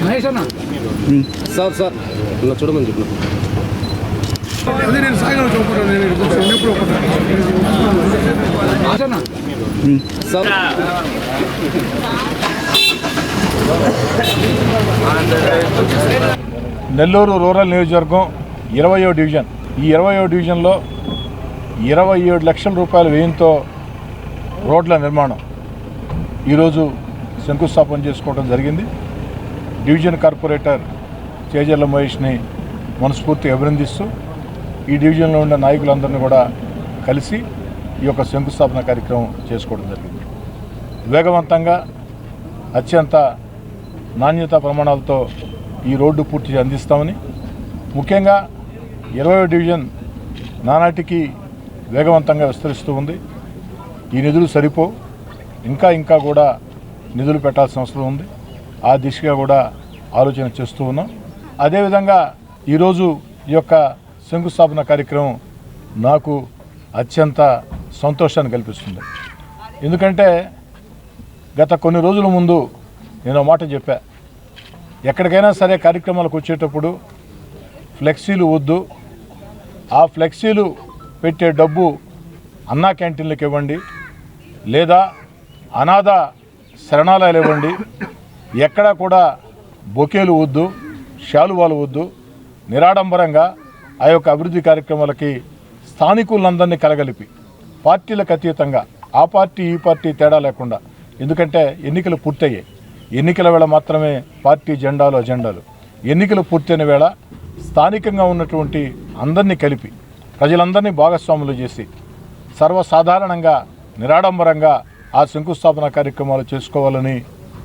మహేష్ అన్న. Sir sir. ఇలా చూడమని చెప్పిన అదే నేను సాయంత్రం చూపుకుంటాను నేను ఇక్కడ ఎప్పుడు నెల్లూరు రూరల్ నియోజకవర్గం ఇరవయో డివిజన్. ఈ ఇరవయో డివిజన్లో ఇరవై ఏడు లక్షల రూపాయల వ్యయంతో రోడ్ల నిర్మాణం. ఈరోజు శంకుస్థాపన చేసుకోవడం జరిగింది. డివిజన్ కార్పొరేటర్ చేజర్ల మహేష్ని మనస్ఫూర్తిగా అభినందిస్తూ ఈ డివిజన్లో ఉన్న నాయకులందరినీ కూడా కలిసి ఈ యొక్క శంకుస్థాపన కార్యక్రమం చేసుకోవడం జరిగింది. వేగవంతంగా అత్యంత నాణ్యత ప్రమాణాలతో ఈ రోడ్డు పూర్తి అందిస్తామని ముఖ్యంగా ఇరవై డివిజన్ నానాటికి వేగవంతంగా విస్తరిస్తూ ఉంది. ఈ నిధులు సరిపో ఇంకా ఇంకా కూడా నిధులు పెట్టాల్సిన అవసరం ఉంది. ఆ దిశగా కూడా ఆలోచన చేస్తూ ఉన్నాం. అదేవిధంగా ఈరోజు ఈ యొక్క శంకుస్థాపన కార్యక్రమం నాకు అత్యంత సంతోషాన్ని కల్పిస్తుంది. ఎందుకంటే గత కొన్ని రోజుల ముందు నేను మాట చెప్పా. ఎక్కడికైనా సరే కార్యక్రమాలకు వచ్చేటప్పుడు ఫ్లెక్సీలు వద్దు. ఆ ఫ్లెక్సీలు పెట్టే డబ్బు అన్నా క్యాంటీన్లకు ఇవ్వండి. లేదా అనాథ శరణాలయాలు ఇవ్వండి. ఎక్కడా కూడా బొకేలు వద్దు శాలువాలు వద్దు. నిరాడంబరంగా ఆ యొక్క అభివృద్ధి కార్యక్రమాలకి స్థానికులందరినీ కలగలిపి పార్టీలకు అతీతంగా ఆ పార్టీ ఈ పార్టీ తేడా లేకుండా ఎందుకంటే ఎన్నికలు పూర్తయ్యాయి. ఎన్నికల వేళ మాత్రమే పార్టీ జెండాలు అజెండాలు. ఎన్నికలు పూర్తయిన వేళ స్థానికంగా ఉన్నటువంటి అందరినీ కలిపి ప్రజలందరినీ భాగస్వాములు చేసి సర్వసాధారణంగా నిరాడంబరంగా ఆ శంకుస్థాపన కార్యక్రమాలు చేసుకోవాలని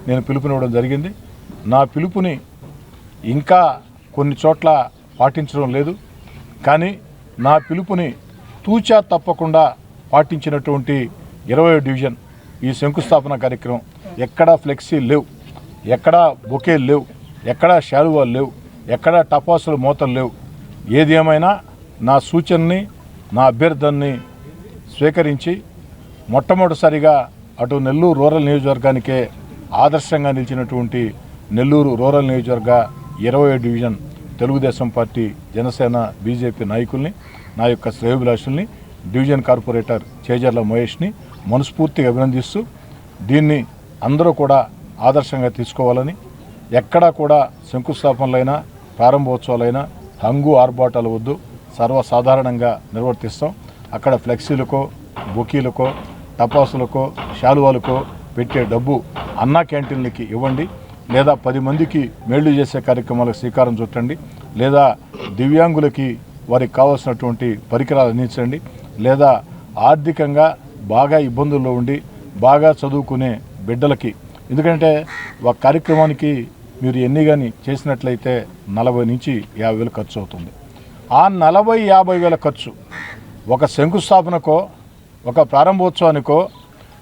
నేను పిలుపునివ్వడం జరిగింది. నా పిలుపుని ఇంకా కొన్ని చోట్ల పాటించడం లేదు. కానీ నా పిలుపుని తూచా తప్పకుండా పాటించినటువంటి ఇరవై డివిజన్ ఈ శంకుస్థాపన కార్యక్రమం ఎక్కడా ఫ్లెక్సీ లేవు ఎక్కడా బొకేలు లేవు ఎక్కడా శాలువాలు లేవు ఎక్కడా టపాసులు మూతలు లేవు. ఏది ఏమైనా నా సూచనని నా అభ్యర్థనని స్వీకరించి మొట్టమొదటిసారిగా అటు నెల్లూరు రూరల్ నియోజకవర్గానికే ఆదర్శంగా నిలిచినటువంటి నెల్లూరు రూరల్ నియోజకవర్గ ఇరవై division Telugu Desam party Janasena BJP నాయకుల్ని నా యొక్క శ్రేయోభిలాషుల్ని డివిజన్ కార్పొరేటర్ చేజర్ల మహేష్ని మనస్ఫూర్తిగా అభినందిస్తూ దీన్ని అందరూ కూడా ఆదర్శంగా తీసుకోవాలని ఎక్కడా కూడా శంకుస్థాపనలైనా ప్రారంభోత్సవాలైనా హంగు ఆర్భాటాలు వద్దు సర్వసాధారణంగా నిర్వర్తిస్తాం. అక్కడ ఫ్లెక్సీలకో బుకీలకో టపాసులకో శాలువాలకో పెట్టే డబ్బు అన్నా క్యాంటీన్లకి ఇవ్వండి. లేదా పది మందికి మేళ్ళు చేసే కార్యక్రమాలకు శ్రీకారం చుట్టండి లేదా దివ్యాంగులకి వారికి కావాల్సినటువంటి పరికరాలు అందించండి లేదా ఆర్థికంగా బాగా ఇబ్బందుల్లో ఉండి బాగా చదువుకునే బిడ్డలకి. ఎందుకంటే ఒక కార్యక్రమానికి మీరు ఎన్ని కానీ చేసినట్లయితే నలభై నుంచి యాభై వేలు ఖర్చు అవుతుంది. ఆ నలభై యాభై వేల ఖర్చు ఒక శంకుస్థాపనకో ఒక ప్రారంభోత్సవానికో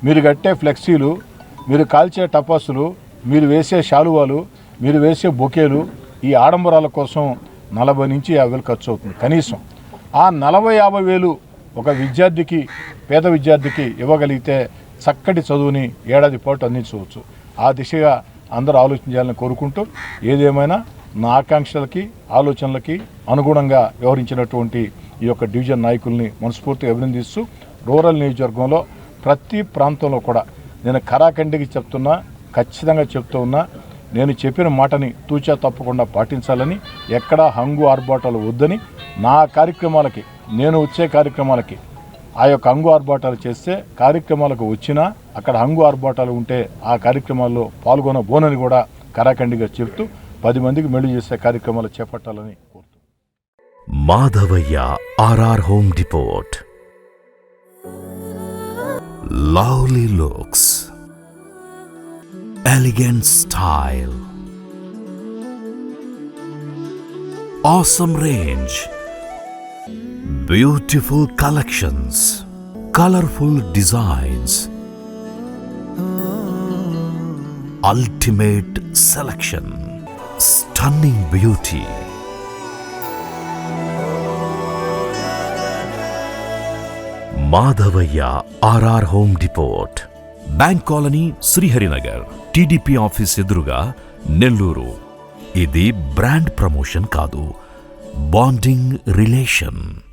మీరు కట్టే ఫ్లెక్సీలు మీరు కాల్చే టపాసులు మీరు వేసే శాలువాలు మీరు వేసే బొకేలు ఈ ఆడంబరాల కోసం నలభై నుంచి యాభై వేలు ఖర్చు అవుతుంది. కనీసం ఆ నలభై యాభై వేలు ఒక విద్యార్థికి పేద విద్యార్థికి ఇవ్వగలిగితే చక్కటి చదువుని ఏడాది పాటు అందించవచ్చు. ఆ దిశగా అందరూ ఆలోచించాలని కోరుకుంటూ ఏదేమైనా నా ఆకాంక్షలకి ఆలోచనలకి అనుగుణంగా వ్యవహరించినటువంటి ఈ యొక్క డివిజన్ నాయకుల్ని మనస్ఫూర్తిగా అభినందిస్తూ రూరల్ నియోజకవర్గంలో ప్రతి ప్రాంతంలో కూడా నేను కరాఖండికి చెప్తున్నా ఖచ్చితంగా చెప్తూ ఉన్నా నేను చెప్పిన మాటని తూచా తప్పకుండా పాటించాలని ఎక్కడా హంగు ఆర్భాటాలు వద్దని నా కార్యక్రమాలకి నేను వచ్చే కార్యక్రమాలకి ఆ యొక్క హంగు ఆర్భాటాలు చేస్తే కార్యక్రమాలకు వచ్చినా అక్కడ హంగు ఆర్భాటాలు ఉంటే ఆ కార్యక్రమాల్లో పాల్గొనబోనని కూడా కరాఖండిగా చెప్తూ పది మందికి మెళ్ళు చేసే కార్యక్రమాలు చేపట్టాలని Madhavaiah RR Home Depot lovely looks. elegant style, awesome range, beautiful collections, colorful designs, ultimate selection, stunning beauty. Madhavaya RR Home Depot. Bank colony Sriharinagar. TDP office ఎదురుగా నెల్లూరు. ఇది బ్రాండ్ ప్రమోషన్ కాదు. Bonding relation.